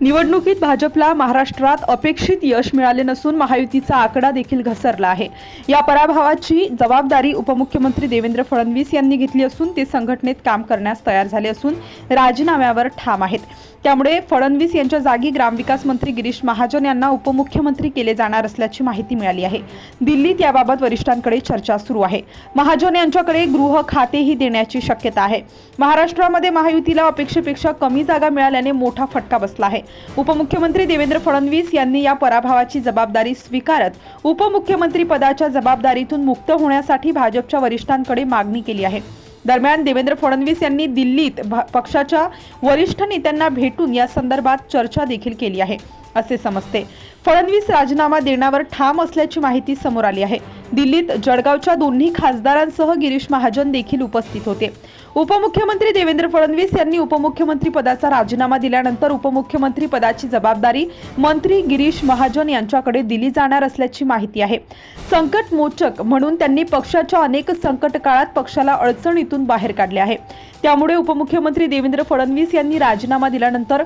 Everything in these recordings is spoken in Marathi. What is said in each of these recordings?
निवडणुकीत भाजपला महाराष्ट्रात अपेक्षित यश मिळाले नसून महायुतीचा आकडा देखील घसरला आहे. या पराभवाची जबाबदारी उपमुख्यमंत्री देवेंद्र फडणवीस यांनी घेतली असून ते संघटनेत काम करण्यास तयार झाले असून राजीनाम्यावर ठाम आहेत. त्यामुळे फडणवीस यांच्या जागी ग्रामविकास मंत्री गिरीश महाजन यांना उपमुख्यमंत्री केले जाणार असल्याची माहिती मिळाली आहे. दिल्लीत याबाबत वरिष्ठांकडे चर्चा सुरू आहे. महाजन यांच्याकडे गृह खातेही देण्याची शक्यता आहे. महाराष्ट्रामध्ये महायुतीला अपेक्षेपेक्षा कमी जागा मिळाल्याने मोठा फटका बसला आहे. उपमुख्यमंत्री देवेंद्र फडणवीस यांनी या पराभवाची जबाबदारी स्वीकारत उपमुख्यमंत्री पदाच्या जबाबदारीतून मुक्त होण्यासाठी भाजपच्या वरिष्ठांकडे मागणी केली आहे. दरम्यान देवेंद्र फडणवीस यांनी दिल्लीत पक्षाच्या वरिष्ठ नेत्यांना भेटून या संदर्भात चर्चा देखील केली आहे. असे समजते. फडणवीस राजीनामा देण्यावर ठाम असल्याची माहिती समोर आली आहे. दिल्लीत जळगावच्या दोन्ही खासदारांसह गिरीश महाजन देखील उपस्थित होते. उपमुख्यमंत्री देवेंद्र फडणवीस यांनी उपमुख्यमंत्री पदाचा राजीनामा दिल्यानंतर उपमुख्यमंत्री पदाची जबाबदारी मंत्री गिरीश महाजन यांच्याकडे दिली जाणार असल्याची माहिती आहे. संकट मोचक म्हणून त्यांनी पक्षाच्या अनेक संकट काळात पक्षाला अडचणीतून बाहेर काढले आहे. त्यामुळे उपमुख्यमंत्री देवेंद्र फडणवीस यांनी राजीनामा दिल्यानंतर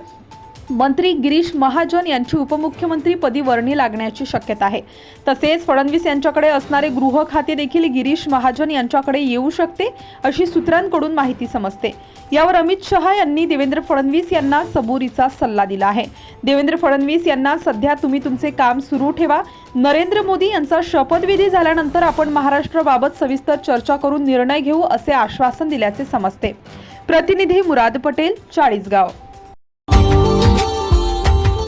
मंत्री गिरीश महाजन यांची उपमुख्यमंत्री पदी वर्णी लागण्याची शक्यता आहे. तसेच फडणवीस यांच्याकडे असणारे गृह खाते देखील गिरीश महाजन यांच्याकडे येऊ शकते अशी सूत्रांकडून माहिती समजते. यावर अमित शहा यांनी देवेंद्र फडणवीस यांना सबुरीचा सल्ला दिला आहे. देवेंद्र फडणवीस यांना सध्या तुम्ही तुमचे काम सुरू ठेवा. नरेंद्र मोदी यांचा शपथविधी झाल्यानंतर आपण महाराष्ट्राबाबत सविस्तर चर्चा करून निर्णय घेऊ असे आश्वासन दिल्याचे समजते. प्रतिनिधी मुराद पटेल चाळीसगाव.